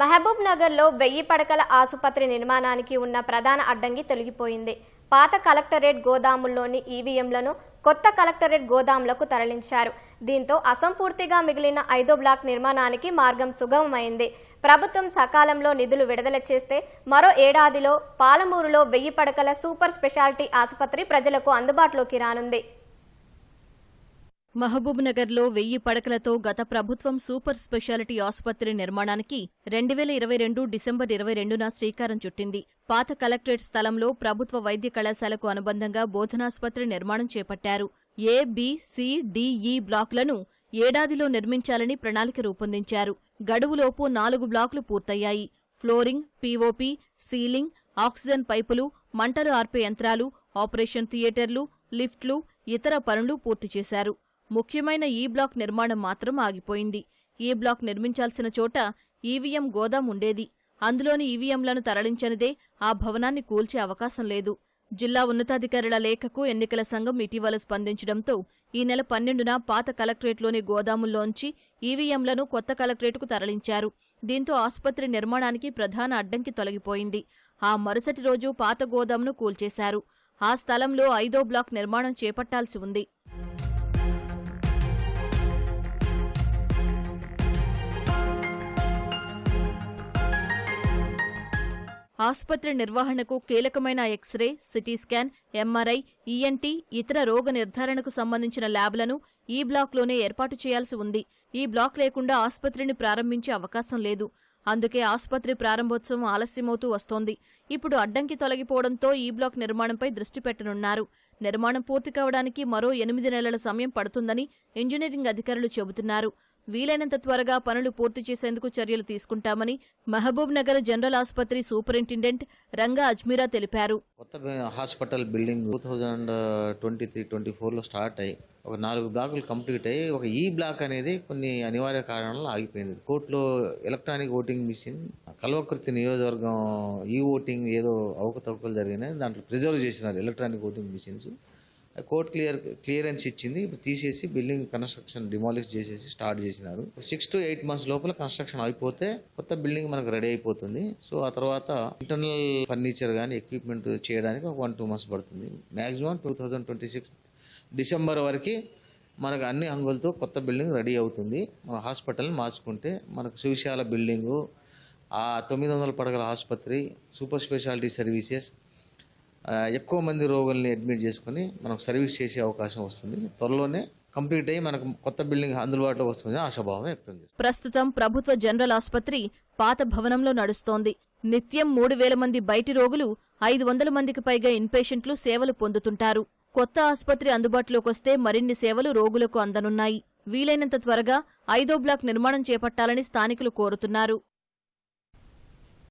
మహబూబ్ నగర్లో వెయ్యి పడకల ఆసుపత్రి నిర్మాణానికి ఉన్న ప్రధాన అడ్డంకి తొలగిపోయింది. పాత కలెక్టరేట్ గోదాముల్లోని ఈవీఎంలను కొత్త కలెక్టరేట్ గోదాములకు తరలించారు. దీంతో అసంపూర్తిగా మిగిలిన ఐదో బ్లాక్ నిర్మాణానికి మార్గం సుగమమైంది. ప్రభుత్వం సకాలంలో నిధులు విడుదల చేస్తే మరో ఏడాదిలో పాలమూరులో వెయ్యి పడకల సూపర్ స్పెషాలిటీ ఆసుపత్రి ప్రజలకు అందుబాటులోకి రానుంది. మహబూబ్ నగర్లో వెయ్యి పడకలతో గత ప్రభుత్వం సూపర్ స్పెషాలిటీ ఆసుపత్రి నిర్మాణానికి రెండు వేల ఇరవై రెండు డిసెంబర్ ఇరవై రెండున శ్రీకారం చుట్టింది. పాత కలెక్టరేట్ స్థలంలో ప్రభుత్వ వైద్య కళాశాలకు అనుబంధంగా బోధనాసుపత్రి నిర్మాణం చేపట్టారు. A B C D E బ్లాక్లను ఏడాదిలో నిర్మించాలని ప్రణాళిక రూపొందించారు. గడువులోపు నాలుగు బ్లాకులు పూర్తయ్యాయి. ఫ్లోరింగ్ పీఓపీ సీలింగ్ ఆక్సిజన్ పైపులు మంటలు ఆర్పే యంత్రాలు ఆపరేషన్ థియేటర్లు లిఫ్ట్లు ఇతర పనులు పూర్తి చేశారు. ముఖ్యమైన ఈ బ్లాక్ నిర్మాణం మాత్రం ఆగిపోయింది. ఈ బ్లాక్ నిర్మించాల్సిన చోట ఈవీఎం గోదాం ఉండేది. అందులోని ఈవీఎంలను తరలించనిదే ఆ భవనాన్ని కూల్చే అవకాశం లేదు. జిల్లా ఉన్నతాధికారుల లేఖకు ఎన్నికల సంఘం ఇటీవల స్పందించడంతో ఈ నెల పన్నెండున పాత కలెక్టరేట్లోని గోదాముల్లోంచి ఈవీఎంలను కొత్త కలెక్టరేట్కు తరలించారు. దీంతో ఆసుపత్రి నిర్మాణానికి ప్రధాన అడ్డంకి తొలగిపోయింది. ఆ మరుసటి రోజు పాత గోదాంను కూల్చేశారు. ఆ స్థలంలో ఐదో బ్లాక్ నిర్మాణం చేపట్టాల్సి ఉంది. ఆసుపత్రి నిర్వహణకు కీలకమైన x-ray CT scan MRI ENT ఇతర రోగ నిర్ధారణకు సంబంధించిన ల్యాబ్లను ఈ బ్లాక్లోనే ఏర్పాటు చేయాల్సి ఉంది. ఈ బ్లాక్ లేకుండా ఆసుపత్రిని ప్రారంభించే అవకాశం లేదు. అందుకే ఆసుపత్రి ప్రారంభోత్సవం ఆలస్యమవుతూ వస్తోంది. ఇప్పుడు అడ్డంకి తొలగిపోవడంతో ఈ బ్లాక్ నిర్మాణంపై దృష్టి పెట్టనున్నారు. నిర్మాణం పూర్తి కావడానికి మరో ఎనిమిది నెలల సమయం పడుతుందని ఇంజనీరింగ్ అధికారులు చెబుతున్నారు. వీలైనంత త్వరగా పనులు పూర్తి చేసేందుకు చర్యలు తీసుకుంటామని మహబూబ్ నగర్ జనరల్ ఆసుపత్రి సూపరింటెండెంట్ రంగా అజ్మీరా తెలిపారు. కొత్త hospital building two thousand twenty three twenty ఫోర్లో స్టార్ట్ అయ్యి ఒక నాలుగు బ్లాకులు కంప్లీట్ అయ్యి ఒక ఈ బ్లాక్ అనేది కొన్ని అనివార్య కారణాలు ఆగిపోయింది. కోర్టులో ఎలక్ట్రానిక్ ఓటింగ్ మిషన్ కల్వకృతి నియోజకవర్గం ఈ ఓటింగ్ ఏదో అవకతవకలు జరిగినాయి దాంట్లో ప్రిజర్వ్ చేసినారు electronic voting machines. Court clear clearance ఇచ్చింది. ఇప్పుడు తీసేసి బిల్డింగ్ కన్స్ట్రక్షన్ డిమాలిష్ చేసేసి స్టార్ట్ చేసినారు. సిక్స్ టు ఎయిట్ మంత్స్ లోపల కన్స్ట్రక్షన్ అయిపోతే కొత్త బిల్డింగ్ మనకు రెడీ అయిపోతుంది. సో ఆ తర్వాత ఇంటర్నల్ ఫర్నిచర్ కానీ ఎక్విప్మెంట్ చేయడానికి ఒక వన్ టూ మంత్స్ పడుతుంది. Maximum two thousand twenty six December వరకు మనకు అన్ని అంగులతో కొత్త బిల్డింగ్ రెడీ అవుతుంది. మన హాస్పిటల్ని మార్చుకుంటే మనకు సువిశాల బిల్డింగు ఆ తొమ్మిది వందల పడగల ఆసుపత్రి సూపర్ స్పెషాలిటీ సర్వీసెస్ ఎక్కువ మంది రోగుల్ని అడ్మిట్ చేసుకుని మనం సర్వీస్ చేసే అవకాశం వస్తుంది. త్వరలోనే కంప్లీట్ అయ్యి మనకు కొత్త బిల్డింగ్ అందుబాటులో వస్తుంది ఆశాభావం వ్యక్తం చేస్తుంది. ప్రస్తుతం ప్రభుత్వ జనరల్ ఆసుపత్రి పాత భవనంలో నడుస్తోంది. నిత్యం మూడు వేల మంది బయటి రోగులు ఐదు వందల మందికి పైగా ఇన్పేషెంట్లు సేవలు పొందుతుంటారు. కొత్త ఆసుపత్రి అందుబాటులోకొస్తే మరిన్ని సేవలు రోగులకు అందనున్నాయి. వీలైనంత త్వరగా ఐదో బ్లాక్ నిర్మాణం చేపట్టాలని స్థానికులు కోరుతున్నారు.